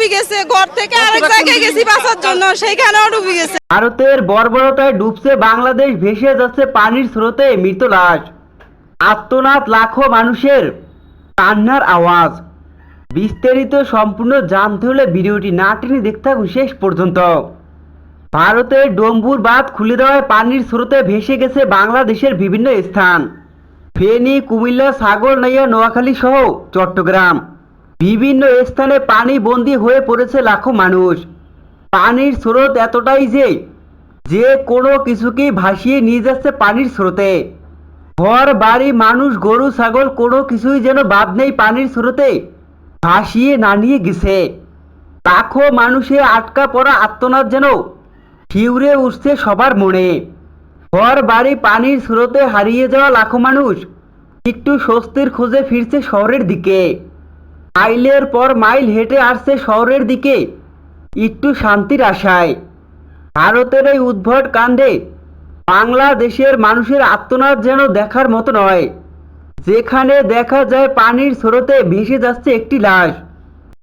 ডুবে গেছে ঘর থেকে আরেক জায়গায় গেছি বাঁচার জন্য সেইখানেও ডুবে গেছে। ভারতের বর্বরতায় ডুবছে বাংলাদেশ ভেসে যাচ্ছে পানির স্রোতে মৃত লাশ আত্মনাদ লাখো মানুষের কান্নার আওয়াজ। বিস্তারিত সম্পূর্ণ জানতে হলে ভিডিওটি না টেনে দেখতে থাকুন শেষ পর্যন্ত। ভারতের ডম্বুর বাঁধ খুলে দেওয়ায় পানির স্রোতে ভেসে গেছে বাংলাদেশের বিভিন্ন স্থান। ফেনী কুমিল্লা সাগরনাইয়া নোয়াখালী সহ চট্টগ্রাম। বিভিন্ন স্থানে পানি বন্দী হয়ে পড়েছে লাখো মানুষ। পানির স্রোত এতটাই যে যে কোনো কিছুকেই ভাসিয়ে নিয়ে যাচ্ছে পানির স্রোতে। ঘর, বাড়ি, মানুষ, গরু, ছাগল কোনো কিছুই যেন বাদ নেই পানির স্রোতে, ভাসিয়ে না নিয়ে গেছে। লাখো মানুষে আটকা পড়া আত্মনাদ যেন শিউরে উঠছে সবার মনে। ঘর, বাড়ি, পানির স্রোতে হারিয়ে যাওয়া লাখো মানুষ একটু স্বস্তির খোঁজে ফিরছে শহরের দিকে। মাইলের পর মাইল হেঁটে আসছে শহরের দিকে। একটু শান্তির আশায়। ভারতের এই উদ্ভট কাণ্ডে বাংলাদেশের মানুষের আত্মনাদ যেন দেখার মতো নয়। যেখানে দেখা যায় পানির স্রোতে ভেসে যাচ্ছে একটি লাশ।